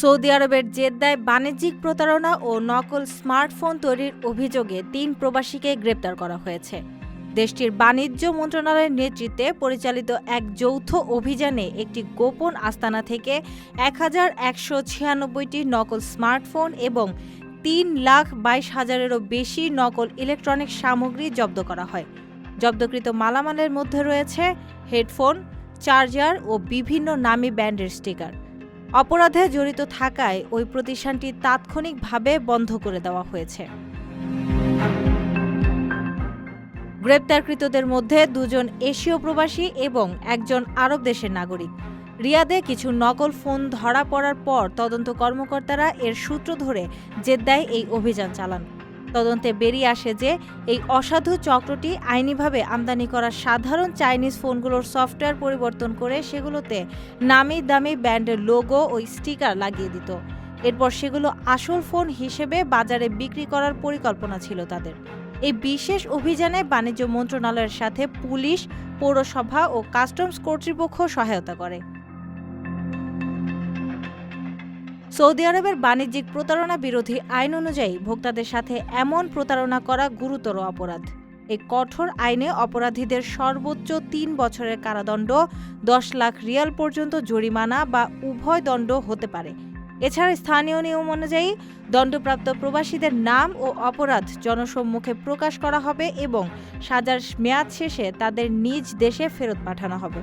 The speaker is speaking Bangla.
সৌদি আরবের জেদ্দায় বাণিজ্যিক প্রতারণা ও নকল স্মার্টফোন তৈরির অভিযোগে তিন প্রবাসীকে গ্রেপ্তার করা হয়েছে। দেশটির বাণিজ্য মন্ত্রণালয়ের নেতৃত্বে পরিচালিত এক যৌথ অভিযানে একটি গোপন আস্তানা থেকে এক হাজার একশো ছিয়ানব্বইটি নকল স্মার্টফোন এবং তিন লাখ বাইশ হাজারেরও বেশি নকল ইলেকট্রনিক সামগ্রী জব্দ করা হয়। জব্দকৃত মালামালের মধ্যে রয়েছে হেডফোন, চার্জার ও বিভিন্ন নামী ব্যান্ডের স্টিকার। অপরাধে জড়িত থাকায় ওই প্রতিষ্ঠানটি তাৎক্ষণিকভাবে বন্ধ করে দেওয়া হয়েছে। গ্রেপ্তারকৃতদের মধ্যে দুজন এশীয় প্রবাসী এবং একজন আরব দেশের নাগরিক। রিয়াদে কিছু নকল ফোন ধরা পড়ার পর তদন্ত কর্মকর্তারা এর সূত্র ধরে জেদ্দায় এই অভিযান চালান। তদন্তে বেরিয়ে আসে যে এই অসাধু চক্রটি আইনিভাবে আমদানি করা সাধারণ চাইনিজ ফোনগুলোর সফটওয়্যার পরিবর্তন করে সেগুলোতে নামি দামি ব্র্যান্ডের লোগো ও স্টিকার লাগিয়ে দিত। এরপর সেগুলো আসল ফোন হিসেবে বাজারে বিক্রি করার পরিকল্পনা ছিল তাদের। এই বিশেষ অভিযানে বাণিজ্য মন্ত্রণালয়ের সাথে পুলিশ, পৌরসভা ও কাস্টমস কর্তৃপক্ষ সহায়তা করে। সৌদি আরবের বাণিজ্যিক প্রতারণা বিরোধী আইন অনুযায়ী ভোক্তাদের সাথে এমন প্রতারণা করা গুরুতর অপরাধ। এই কঠোর আইনে অপরাধীদের সর্বোচ্চ তিন বছরের কারাদণ্ড, দশ লাখ রিয়াল পর্যন্ত জরিমানা বা উভয় দণ্ড হতে পারে। এছাড়া স্থানীয় নিয়ম অনুযায়ী দণ্ডপ্রাপ্ত প্রবাসীদের নাম ও অপরাধ জনসম্মুখে প্রকাশ করা হবে এবং সাজার মেয়াদ শেষে তাদের নিজ দেশে ফেরত পাঠানো হবে।